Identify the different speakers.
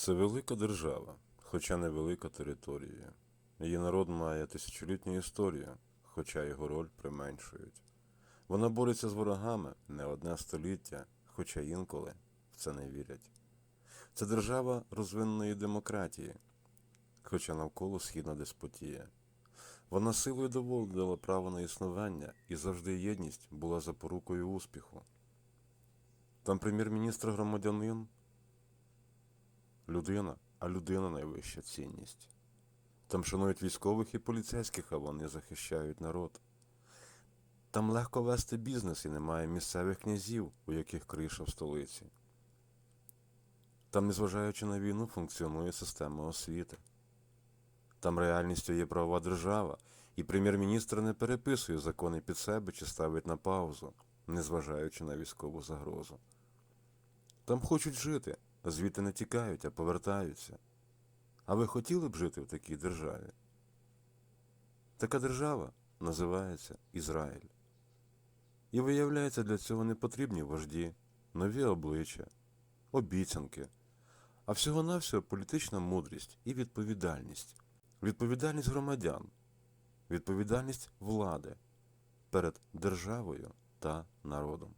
Speaker 1: Це велика держава, хоча невелика територія. Її народ має тисячолітню історію, хоча його роль применшують. Вона бореться з ворогами не одне століття, хоча інколи в це не вірять. Це держава розвиненої демократії, хоча навколо східна деспотія. Вона силою доводила право на існування, і завжди єдність була запорукою успіху. Там прем'єр-міністр громадянин людина, а людина найвища цінність. Там шанують військових і поліцейських, а вони захищають народ. Там легко вести бізнес і немає місцевих князів, у яких криша в столиці. Там, незважаючи на війну, функціонує система освіти. Там реальністю є правова держава, і прем'єр-міністр не переписує закони під себе чи ставить на паузу, незважаючи на військову загрозу. Там хочуть жити, звідти не тікають, а повертаються. А ви хотіли б жити в такій державі? Така держава називається Ізраїль. І виявляється, для цього не потрібні вожді, нові обличчя, обіцянки, а всього-навсього політична мудрість і відповідальність. Відповідальність громадян, відповідальність влади перед державою та народом.